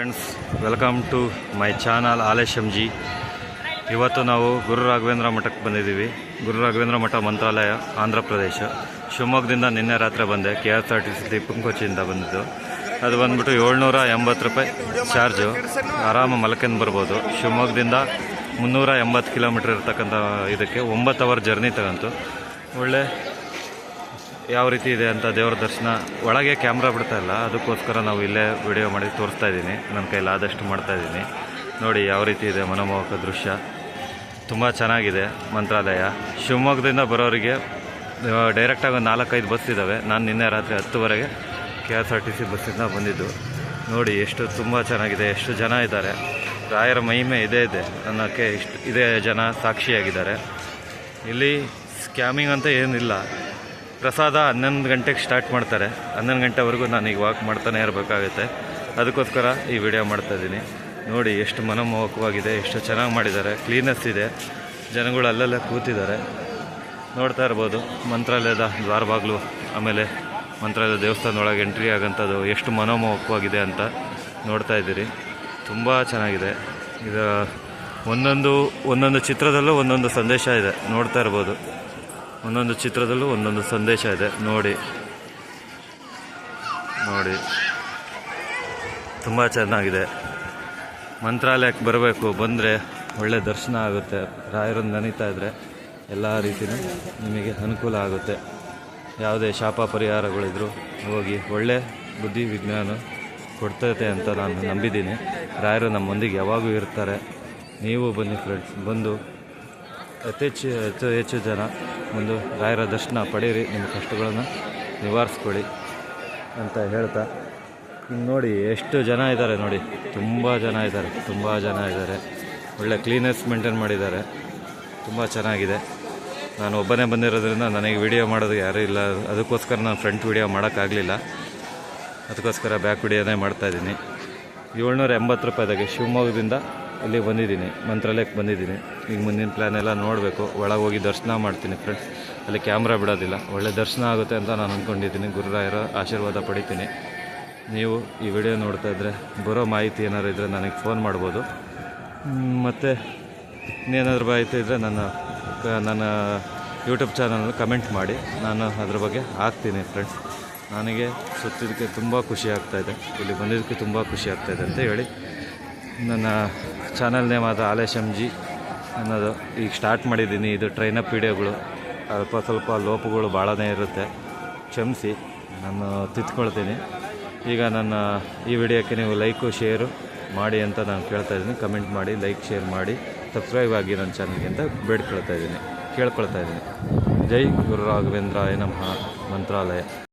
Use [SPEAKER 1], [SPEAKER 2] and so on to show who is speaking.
[SPEAKER 1] Friends, welcome to my channel ಆಲೇಶಂಜಿ ಇವತ್ತು ನಾವು ಗುರು ರಾಘವೇಂದ್ರ ಮಠಕ್ಕೆ ಬಂದಿದ್ದೀವಿ. ಗುರು ರಾಘವೇಂದ್ರ ಮಠ ಮಂತ್ರಾಲಯ, ಆಂಧ್ರ ಪ್ರದೇಶ. ಶಿವಮೊಗ್ಗದಿಂದ ನಿನ್ನೆ ರಾತ್ರಿ ಬಂದೆ, ಕೆ ಆರ್ ಟಿ ಸಿ ಪುಂಕೋಚಿಯಿಂದ ಬಂದಿದ್ದು. ಅದು ಬಂದ್ಬಿಟ್ಟು ಏಳ್ನೂರ ಎಂಬತ್ತು ರೂಪಾಯಿ ಚಾರ್ಜು. ಆರಾಮ ಮಲ್ಕೊಂಡು ಬರ್ಬೋದು. ಶಿವಮೊಗ್ಗದಿಂದ ಮುನ್ನೂರ ಎಂಬತ್ತು ಕಿಲೋಮೀಟ್ರ್ ಇರ್ತಕ್ಕಂಥ ಇದಕ್ಕೆ ಒಂಬತ್ತು ಅವರ್ ಜರ್ನಿ ತಗಂತು. ಒಳ್ಳೆ ಯಾವ ರೀತಿ ಇದೆ ಅಂತ ದೇವರ ದರ್ಶನ ಒಳಗೆ ಕ್ಯಾಮ್ರಾ ಬಿಡ್ತಾ ಇಲ್ಲ. ಅದಕ್ಕೋಸ್ಕರ ನಾವು ಇಲ್ಲೇ ವಿಡಿಯೋ ಮಾಡಿ ತೋರಿಸ್ತಾ ಇದ್ದೀನಿ. ನನ್ನ ಕೈಲಿ ಆದಷ್ಟು ಮಾಡ್ತಾ ಇದ್ದೀನಿ. ನೋಡಿ ಯಾವ ರೀತಿ ಇದೆ ಮನಮೋಹಕ ದೃಶ್ಯ. ತುಂಬ ಚೆನ್ನಾಗಿದೆ ಮಂತ್ರಾಲಯ. ಶಿವಮೊಗ್ಗದಿಂದ ಬರೋರಿಗೆ ಡೈರೆಕ್ಟಾಗಿ ಒಂದು ನಾಲ್ಕೈದು ಬಸ್ ಇದ್ದಾವೆ ನಾನು ನಿನ್ನೆ ರಾತ್ರಿ ಹತ್ತುವರೆಗೆ K S R T C ಬಸ್ಸಿಂದ ಬಂದಿದ್ದು. ನೋಡಿ ಎಷ್ಟು ತುಂಬ ಚೆನ್ನಾಗಿದೆ. ಎಷ್ಟು ಜನ ಇದ್ದಾರೆ. ರಾಯರ ಮಹಿಮೆ ಇದೇ, ಇದೆ. ಅನ್ನೋಕ್ಕೆ ಇಷ್ಟು, ಇದೇ ಜನ ಸಾಕ್ಷಿಯಾಗಿದ್ದಾರೆ. ಇಲ್ಲಿ ಸ್ಕ್ಯಾಮಿಂಗ್ ಅಂತ ಏನಿಲ್ಲ. ಪ್ರಸಾದ ಹನ್ನೊಂದು ಗಂಟೆಗೆ ಸ್ಟಾರ್ಟ್ ಮಾಡ್ತಾರೆ. ಹನ್ನೊಂದು ಗಂಟೆವರೆಗೂ ನಾನು ಈಗ ವಾಕ್ ಮಾಡ್ತಾನೆ ಇರಬೇಕಾಗುತ್ತೆ. ಅದಕ್ಕೋಸ್ಕರ ಈ ವಿಡಿಯೋ ಮಾಡ್ತಾ ಇದ್ದೀನಿ. ನೋಡಿ ಎಷ್ಟು ಮನಮೋಹಕವಾಗಿದೆ, ಎಷ್ಟು ಚೆನ್ನಾಗಿ ಮಾಡಿದ್ದಾರೆ. ಕ್ಲೀನೆಸ್ ಇದೆ. ಜನಗಳು ಅಲ್ಲಲ್ಲೇ ಕೂತಿದ್ದಾರೆ. ನೋಡ್ತಾ ಇರ್ಬೋದು, ಮಂತ್ರಾಲಯದ ದ್ವಾರಬಾಗ್ಲು ಆಮೇಲೆ ಮಂತ್ರಾಲಯದ ದೇವಸ್ಥಾನದೊಳಗೆ ಎಂಟ್ರಿ ಆಗೋಂಥದ್ದು ಎಷ್ಟು ಮನೋಮೋಹಕವಾಗಿದೆ ಅಂತ ನೋಡ್ತಾ ಇದ್ದೀರಿ. ತುಂಬ ಚೆನ್ನಾಗಿದೆ. ಇದು ಒಂದೊಂದು ಒಂದೊಂದು ಚಿತ್ರದಲ್ಲೂ ಒಂದೊಂದು ಸಂದೇಶ ಇದೆ. ನೋಡ್ತಾ ಇರ್ಬೋದು. ಒಂದೊಂದು ಚಿತ್ರದಲ್ಲೂ ಒಂದೊಂದು ಸಂದೇಶ ಇದೆ. ನೋಡಿ. ನೋಡಿ. ತುಂಬ ಚೆನ್ನಾಗಿದೆ. ಮಂತ್ರಾಲಯಕ್ಕೆ ಬರಬೇಕು. ಬಂದರೆ ಒಳ್ಳೆ ದರ್ಶನ ಆಗುತ್ತೆ. ರಾಯರನ್ನು ನೆನೀತಾ ಇದ್ದರೆ ಎಲ್ಲ ರೀತಿಯೂ ನಿಮಗೆ ಅನುಕೂಲ ಆಗುತ್ತೆ. ಯಾವುದೇ ಶಾಪ ಪರಿಹಾರಗಳಿದ್ರು ಹೋಗಿ ಒಳ್ಳೆ ಬುದ್ಧಿ ವಿಜ್ಞಾನ ಕೊಡ್ತೈತೆ ಅಂತ ನಾನು ನಂಬಿದ್ದೀನಿ. ರಾಯರು ನಮ್ಮೊಂದಿಗೆ ಯಾವಾಗೂ ಇರ್ತಾರೆ. ನೀವು ಬನ್ನಿ ಫ್ರೆಂಡ್ಸ್ ಬಂದು ಯಥೇಚ್ಛ ಹೆಚ್ಚು ಹೆಚ್ಚು ಜನ ಒಂದು ರಾಯರ ದರ್ಶನ ಪಡೀರಿ ನಿಮ್ಮ ಕಷ್ಟಗಳನ್ನು ನಿವಾರಿಸ್ಕೊಳ್ಳಿ ಅಂತ ಹೇಳ್ತಾ. ನೋಡಿ, ಎಷ್ಟು ಜನ ಇದ್ದಾರೆ ನೋಡಿ, ತುಂಬ ಜನ ಇದ್ದಾರೆ, ತುಂಬ ಜನ ಇದ್ದಾರೆ. ಒಳ್ಳೆ ಕ್ಲೀನೆಸ್ ಮೇಂಟೈನ್ ಮಾಡಿದ್ದಾರೆ. ತುಂಬ ಚೆನ್ನಾಗಿದೆ. ನಾನು ಒಬ್ಬನೇ ಬಂದಿರೋದ್ರಿಂದ ನನಗೆ ವಿಡಿಯೋ ಮಾಡೋದು ಯಾರೂ ಇಲ್ಲ. ಅದಕ್ಕೋಸ್ಕರ ನಾನು ಫ್ರಂಟ್ ವಿಡಿಯೋ ಮಾಡೋಕ್ಕಾಗಲಿಲ್ಲ. ಅದಕ್ಕೋಸ್ಕರ ಬ್ಯಾಕ್ ವಿಡಿಯೋನೇ ಮಾಡ್ತಾಯಿದ್ದೀನಿ ಏಳ್ನೂರ ಎಂಬತ್ತು ರೂಪಾಯಿದಾಗೆ ಶಿವಮೊಗ್ಗದಿಂದ ಇಲ್ಲಿ ಬಂದಿದ್ದೀನಿ, ಮಂತ್ರಾಲಯಕ್ಕೆ ಬಂದಿದ್ದೀನಿ. ಈಗ ಮುಂದಿನ ಪ್ಲ್ಯಾನ್ ಎಲ್ಲ ನೋಡಬೇಕು. ಒಳಗೆ ಹೋಗಿ ದರ್ಶನ ಮಾಡ್ತೀನಿ ಫ್ರೆಂಡ್ಸ್ ಅಲ್ಲಿ ಕ್ಯಾಮ್ರಾ ಬಿಡೋದಿಲ್ಲ. ಒಳ್ಳೆ ದರ್ಶನ ಆಗುತ್ತೆ ಅಂತ ನಾನು ಅಂದ್ಕೊಂಡಿದ್ದೀನಿ ಗುರುರಾಯರ ಆಶೀರ್ವಾದ ಪಡಿತೀನಿ. ನೀವು ಈ ವಿಡಿಯೋ ನೋಡ್ತಾ ಇದ್ದರೆ ಬರೋ ಮಾಹಿತಿ ಏನಾದ್ರು ಇದ್ದರೆ ನನಗೆ ಫೋನ್ ಮಾಡ್ಬೋದು. ಮತ್ತು ಇನ್ನೇನಾದರೂ ಮಾಹಿತಿ ಇದ್ದರೆ ನನ್ನ ನನ್ನ ಯೂಟ್ಯೂಬ್ ಚಾನಲ್ ಕಮೆಂಟ್ ಮಾಡಿ. ನಾನು ಅದ್ರ ಬಗ್ಗೆ ಹಾಕ್ತೀನಿ ಫ್ರೆಂಡ್ಸ್ ನನಗೆ ಸುತ್ತಿದ್ದಕ್ಕೆ ತುಂಬ ಖುಷಿ ಆಗ್ತಾಯಿದೆ ಇಲ್ಲಿ ಬಂದಿದ್ದಕ್ಕೆ ತುಂಬ ಖುಷಿ ಆಗ್ತಾಯಿದೆ ಅಂತ ಹೇಳಿ ನನ್ನ ಚಾನಲ್ ನೇಮ್ ಆದ ಎಂ ಜಿ ಅನ್ನೋದು ಈಗ ಸ್ಟಾರ್ಟ್ ಮಾಡಿದ್ದೀನಿ. ಇದು ಟ್ರೈನಪ್ ವೀಡಿಯೋಗಳು ಅಲ್ಪ ಸ್ವಲ್ಪ ಲೋಪಗಳು ಭಾಳನೇ ಇರುತ್ತೆ. ಕ್ಷಮಿಸಿ, ನಾನು ತಿತ್ಕೊಳ್ತೀನಿ. ಈಗ ನನ್ನ ಈ ವಿಡಿಯೋಕ್ಕೆ ನೀವು ಲೈಕು ಶೇರು ಮಾಡಿ ಅಂತ ನಾನು ಕೇಳ್ತಾ ಇದ್ದೀನಿ. ಕಮೆಂಟ್ ಮಾಡಿ ಲೈಕ್ ಶೇರ್ ಮಾಡಿ ಸಬ್ಸ್ಕ್ರೈಬ್ ಆಗಿ ನನ್ನ ಚಾನಲ್ಗೆ ಅಂತ ಬೇಡ್ಕೊಳ್ತಾ ಇದ್ದೀನಿ. ಕೇಳ್ಕೊಳ್ತಾ ಇದ್ದೀನಿ. ಜೈ ಗುರು ರಾಘವೇಂದ್ರ ನಮಃ. ಮಂತ್ರಾಲಯ.